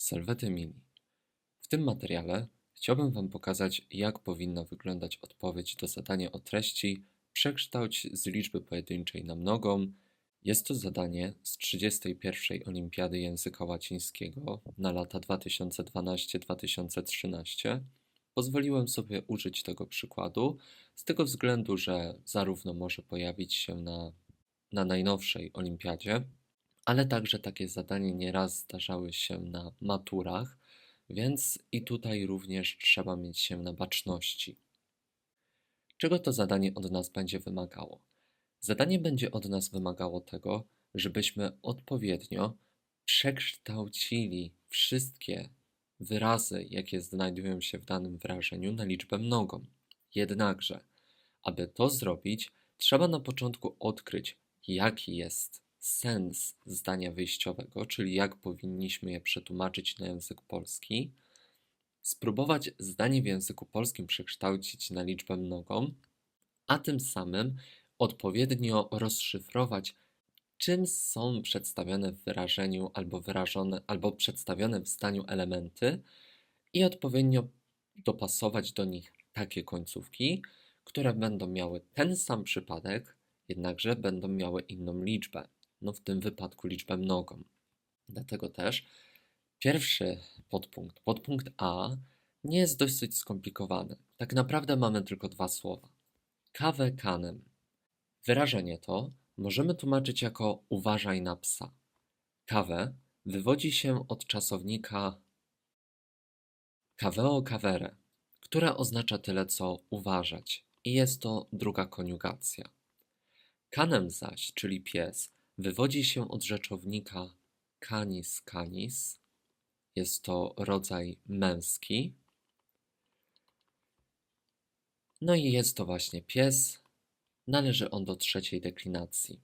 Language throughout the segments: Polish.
Salvety Mini. W tym materiale chciałbym Wam pokazać, jak powinna wyglądać odpowiedź do zadania o treści przekształć z liczby pojedynczej na mnogą. Jest to zadanie z 31. Olimpiady Języka Łacińskiego na lata 2012-2013. Pozwoliłem sobie użyć tego przykładu z tego względu, że zarówno może pojawić się na, na najnowszej olimpiadzie, ale także takie zadania nieraz zdarzały się na maturach, więc i tutaj również trzeba mieć się na baczności. Czego to zadanie od nas będzie wymagało? Zadanie będzie od nas wymagało tego, żebyśmy odpowiednio przekształcili wszystkie wyrazy, jakie znajdują się w danym wyrażeniu, na liczbę mnogą. Jednakże, aby to zrobić, trzeba na początku odkryć, jaki jest sens zdania wyjściowego, czyli jak powinniśmy je przetłumaczyć na język polski, spróbować zdanie w języku polskim przekształcić na liczbę mnogą, a tym samym odpowiednio rozszyfrować, czym są przedstawione w wyrażeniu albo wyrażone, albo przedstawione w zdaniu elementy i odpowiednio dopasować do nich takie końcówki, które będą miały ten sam przypadek, jednakże będą miały inną liczbę no w tym wypadku liczbę mnogą. Dlatego też pierwszy podpunkt, podpunkt A, nie jest dosyć skomplikowany. Tak naprawdę mamy tylko dwa słowa. Kawę kanem. Wyrażenie to możemy tłumaczyć jako uważaj na psa. Kawę wywodzi się od czasownika kaweo kawere, które oznacza tyle co uważać i jest to druga koniugacja. Kanem zaś, czyli pies, Wywodzi się od rzeczownika canis canis. Jest to rodzaj męski. No i jest to właśnie pies. Należy on do trzeciej deklinacji.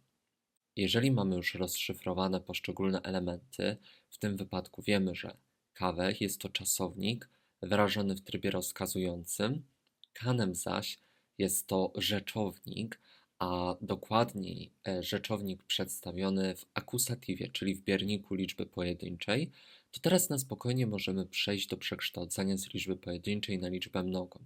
Jeżeli mamy już rozszyfrowane poszczególne elementy, w tym wypadku wiemy, że kawę jest to czasownik wyrażony w trybie rozkazującym, kanem zaś jest to rzeczownik, a dokładniej e, rzeczownik przedstawiony w akusatywie, czyli w bierniku liczby pojedynczej, to teraz na spokojnie możemy przejść do przekształcenia z liczby pojedynczej na liczbę mnogą.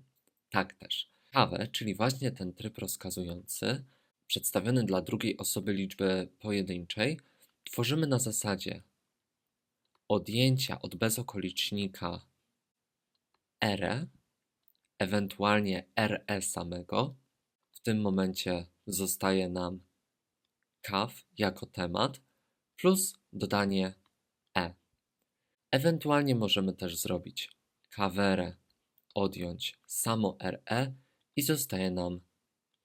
Tak też. Kawę, czyli właśnie ten tryb rozkazujący, przedstawiony dla drugiej osoby liczby pojedynczej, tworzymy na zasadzie odjęcia od bezokolicznika r, ewentualnie re samego. W tym momencie zostaje nam kaw jako temat plus dodanie e. Ewentualnie możemy też zrobić kawerę, odjąć samo re i zostaje nam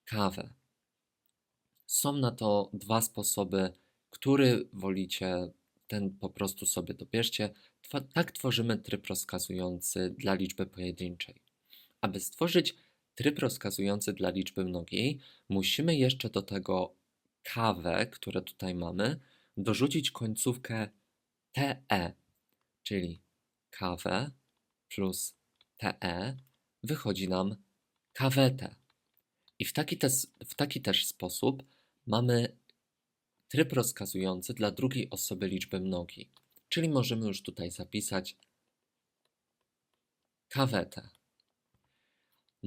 kawę. Są na to dwa sposoby, który wolicie, ten po prostu sobie dobierzcie. Tak tworzymy tryb rozkazujący dla liczby pojedynczej. Aby stworzyć tryb rozkazujący dla liczby mnogiej, musimy jeszcze do tego kawę, które tutaj mamy, dorzucić końcówkę te, czyli kawę plus te wychodzi nam kawetę. I w taki, te, w taki też sposób mamy tryb rozkazujący dla drugiej osoby liczby mnogiej. Czyli możemy już tutaj zapisać kawetę.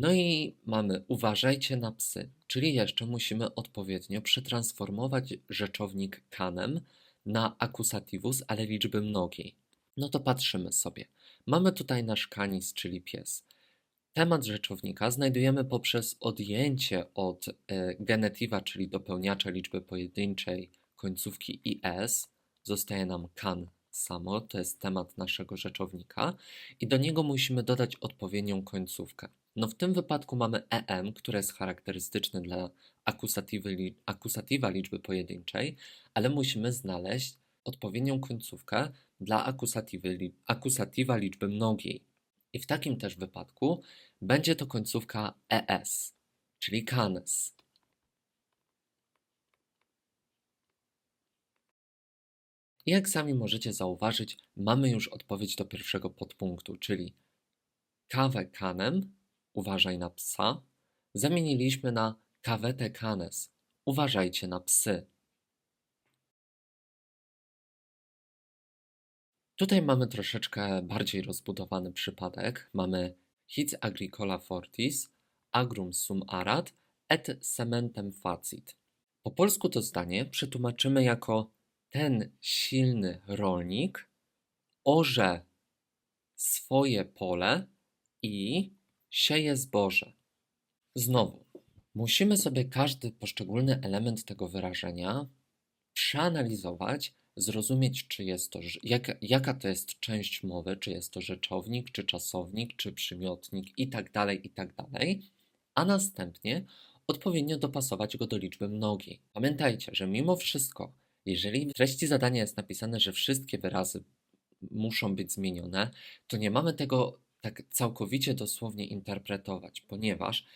No i mamy uważajcie na psy, czyli jeszcze musimy odpowiednio przetransformować rzeczownik kanem na akusatywus, ale liczby mnogiej. No to patrzymy sobie. Mamy tutaj nasz kanis, czyli pies. Temat rzeczownika znajdujemy poprzez odjęcie od y, genetywa, czyli dopełniacza liczby pojedynczej końcówki is. Zostaje nam kan samo, to jest temat naszego rzeczownika i do niego musimy dodać odpowiednią końcówkę. No w tym wypadku mamy em, które jest charakterystyczne dla akusatywy, akusatywa liczby pojedynczej, ale musimy znaleźć odpowiednią końcówkę dla akusatywy, akusatywa liczby mnogiej. I w takim też wypadku będzie to końcówka es, czyli canes. Jak sami możecie zauważyć, mamy już odpowiedź do pierwszego podpunktu, czyli kawę kanem uważaj na psa, zamieniliśmy na kawetę canes, uważajcie na psy. Tutaj mamy troszeczkę bardziej rozbudowany przypadek. Mamy hits agricola fortis, agrum sum arat, et sementem facit. Po polsku to zdanie przetłumaczymy jako ten silny rolnik orze swoje pole i sieje zboże. Znowu, musimy sobie każdy poszczególny element tego wyrażenia przeanalizować, zrozumieć, czy jest to, ż- jaka, to jest część mowy, czy jest to rzeczownik, czy czasownik, czy przymiotnik i tak dalej, i tak a następnie odpowiednio dopasować go do liczby mnogiej. Pamiętajcie, że mimo wszystko, jeżeli w treści zadania jest napisane, że wszystkie wyrazy muszą być zmienione, to nie mamy tego tak całkowicie dosłownie interpretować, ponieważ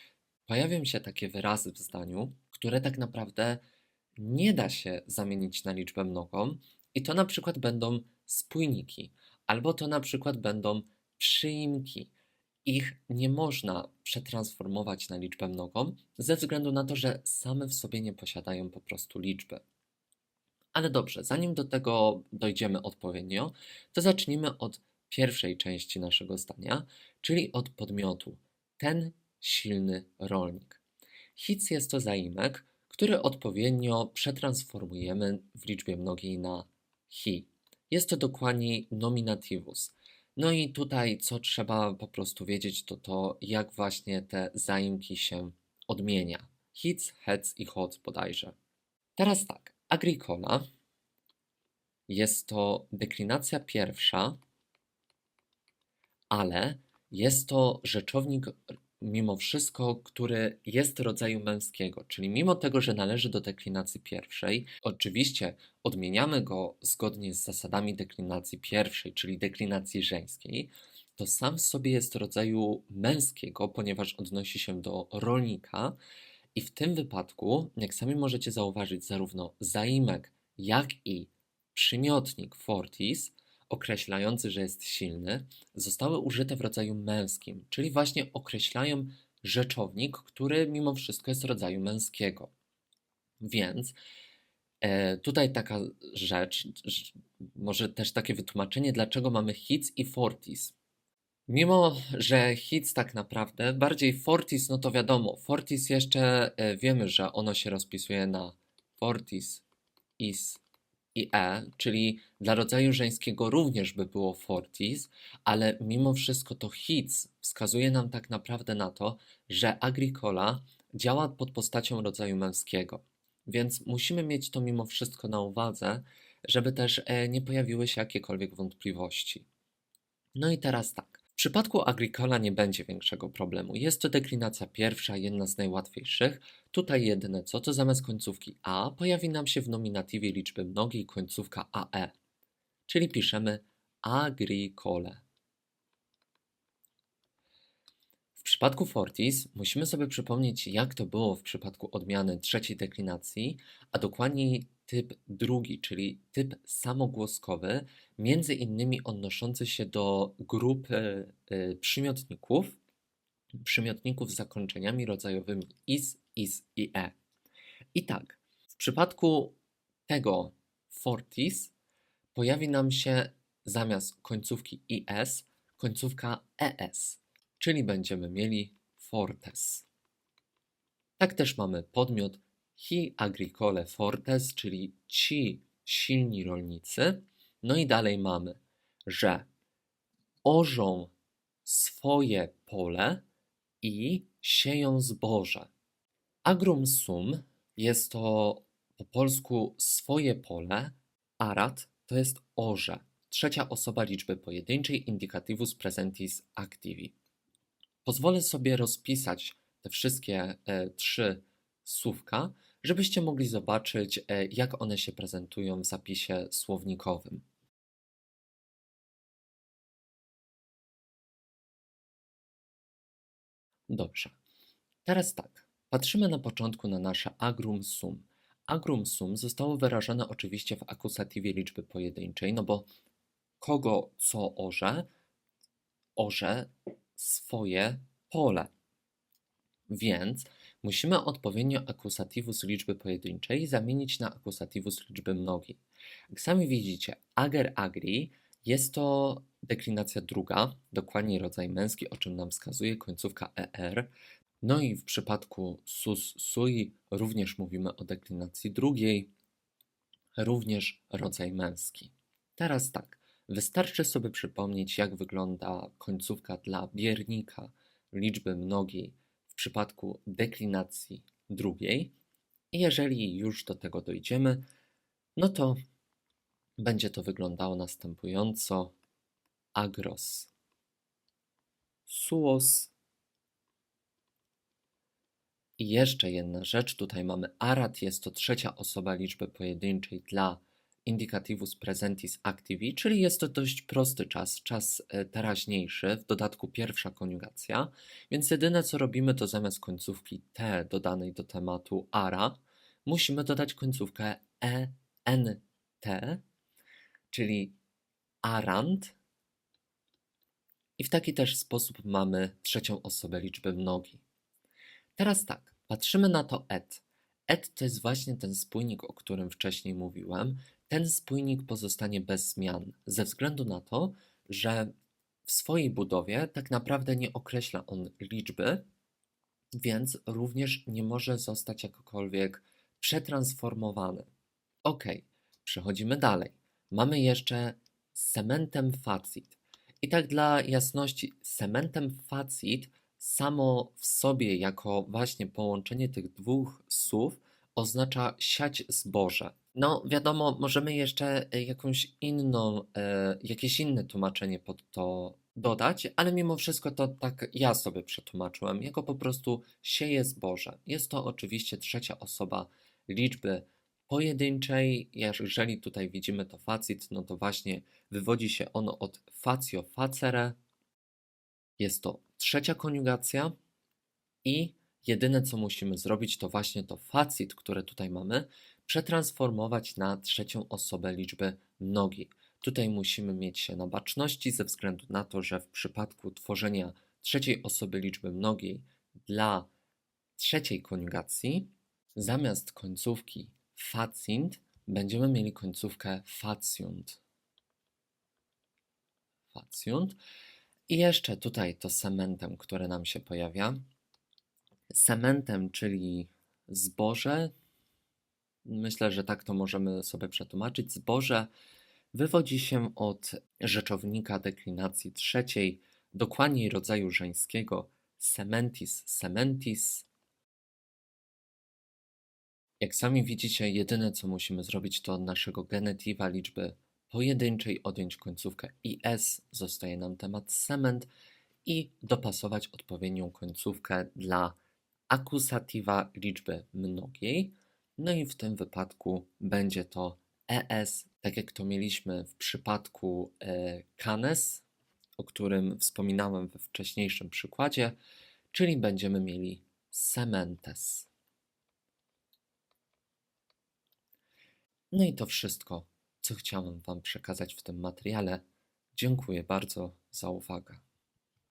pojawią się takie wyrazy w zdaniu, które tak naprawdę nie da się zamienić na liczbę mnogą, i to na przykład będą spójniki, albo to na przykład będą przyimki. Ich nie można przetransformować na liczbę mnogą, ze względu na to, że same w sobie nie posiadają po prostu liczby. Ale dobrze, zanim do tego dojdziemy odpowiednio, to zacznijmy od pierwszej części naszego zdania, czyli od podmiotu. Ten silny rolnik. Hic jest to zaimek, który odpowiednio przetransformujemy w liczbie mnogiej na hi. Jest to dokładnie nominativus. No i tutaj, co trzeba po prostu wiedzieć, to to, jak właśnie te zaimki się odmienia. Hic, hec i hoc bodajże. Teraz tak, agricola jest to deklinacja pierwsza, ale jest to rzeczownik mimo wszystko, który jest rodzaju męskiego, czyli mimo tego, że należy do deklinacji pierwszej, oczywiście odmieniamy go zgodnie z zasadami deklinacji pierwszej, czyli deklinacji żeńskiej, to sam w sobie jest rodzaju męskiego, ponieważ odnosi się do rolnika i w tym wypadku, jak sami możecie zauważyć, zarówno zaimek, jak i przymiotnik fortis, określający, że jest silny, zostały użyte w rodzaju męskim, czyli właśnie określają rzeczownik, który mimo wszystko jest rodzaju męskiego. Więc e, tutaj taka rzecz, może też takie wytłumaczenie, dlaczego mamy hits i fortis. Mimo, że hits tak naprawdę, bardziej fortis, no to wiadomo, fortis jeszcze e, wiemy, że ono się rozpisuje na fortis, is i e, czyli dla rodzaju żeńskiego również by było fortis, ale mimo wszystko to hits wskazuje nam tak naprawdę na to, że agricola działa pod postacią rodzaju męskiego. Więc musimy mieć to mimo wszystko na uwadze, żeby też e, nie pojawiły się jakiekolwiek wątpliwości. No i teraz tak. W przypadku Agricola nie będzie większego problemu. Jest to deklinacja pierwsza, jedna z najłatwiejszych. Tutaj jedyne co, to zamiast końcówki a pojawi nam się w nominatywie liczby mnogiej końcówka ae. Czyli piszemy agricole. W przypadku fortis musimy sobie przypomnieć, jak to było w przypadku odmiany trzeciej deklinacji, a dokładniej typ drugi, czyli typ samogłoskowy, między innymi odnoszący się do grupy y, przymiotników, przymiotników z zakończeniami rodzajowymi is, is i e. I tak, w przypadku tego fortis pojawi nam się zamiast końcówki is końcówka es, czyli będziemy mieli fortes. Tak też mamy podmiot hi agricole fortes, czyli ci silni rolnicy. No i dalej mamy, że orzą swoje pole i sieją zboże. Agrum sum jest to po polsku swoje pole, arat to jest orze, trzecia osoba liczby pojedynczej indicatywus presentis activi. Pozwolę sobie rozpisać te wszystkie e, trzy słówka, żebyście mogli zobaczyć, e, jak one się prezentują w zapisie słownikowym. Dobrze. Teraz tak. Patrzymy na początku na nasze agrum sum. Agrum sum zostało wyrażone oczywiście w akusatywie liczby pojedynczej, no bo kogo co orze? Orze swoje pole. Więc musimy odpowiednio akusatywus liczby pojedynczej zamienić na akusatywus liczby mnogiej. Jak sami widzicie, ager agri Jest to deklinacja druga, dokładniej rodzaj męski, o czym nam wskazuje końcówka er. No i w przypadku sus sui również mówimy o deklinacji drugiej, również rodzaj męski. Teraz tak, wystarczy sobie przypomnieć, jak wygląda końcówka dla biernika liczby mnogiej w przypadku deklinacji drugiej. I jeżeli już do tego dojdziemy, no to będzie to wyglądało następująco: agros, suos. I jeszcze jedna rzecz, tutaj mamy arat, jest to trzecia osoba liczby pojedynczej dla indicatywus presentis activi, czyli jest to dość prosty czas, czas e, teraźniejszy, w dodatku pierwsza koniugacja, więc jedyne co robimy to zamiast końcówki t dodanej do tematu ara, musimy dodać końcówkę ent, czyli arant. I w taki też sposób mamy trzecią osobę liczby mnogiej. Teraz tak, patrzymy na to et. Et to jest właśnie ten spójnik, o którym wcześniej mówiłem. Ten spójnik pozostanie bez zmian, ze względu na to, że w swojej budowie tak naprawdę nie określa on liczby, więc również nie może zostać jakokolwiek przetransformowany. Ok, przechodzimy dalej. Mamy jeszcze cementem facit. I tak dla jasności, cementem facit samo w sobie, jako właśnie połączenie tych dwóch słów, oznacza siać zboże. No, wiadomo, możemy jeszcze e, jakąś inną, e, jakieś inne tłumaczenie pod to dodać, ale mimo wszystko to tak ja sobie przetłumaczyłem, jako po prostu sieje zboże. Jest to oczywiście trzecia osoba liczby pojedynczej. Jeżeli tutaj widzimy to facit, no to właśnie wywodzi się ono od facio facere. Jest to trzecia koniugacja i jedyne co musimy zrobić to właśnie to facit, które tutaj mamy, przetransformować na trzecią osobę liczby mnogiej. Tutaj musimy mieć się na baczności ze względu na to, że w przypadku tworzenia trzeciej osoby liczby mnogiej dla trzeciej koniugacji zamiast końcówki facint będziemy mieli końcówkę faciunt. Faciunt. I jeszcze tutaj to sementem, które nam się pojawia. Sementem, czyli zboże. Myślę, że tak to możemy sobie przetłumaczyć. Zboże wywodzi się od rzeczownika deklinacji trzeciej, dokładniej rodzaju żeńskiego sementis sementis. Jak sami widzicie, jedyne co musimy zrobić to od naszego genetywa liczby pojedynczej odjąć końcówkę is, zostaje nam temat cement i dopasować odpowiednią końcówkę dla akusatywa liczby mnogiej. No i w tym wypadku będzie to es, tak jak to mieliśmy w przypadku e, canes, o którym wspominałem we wcześniejszym przykładzie, czyli będziemy mieli sementes. No i to wszystko, co chciałem Wam przekazać w tym materiale. Dziękuję bardzo za uwagę.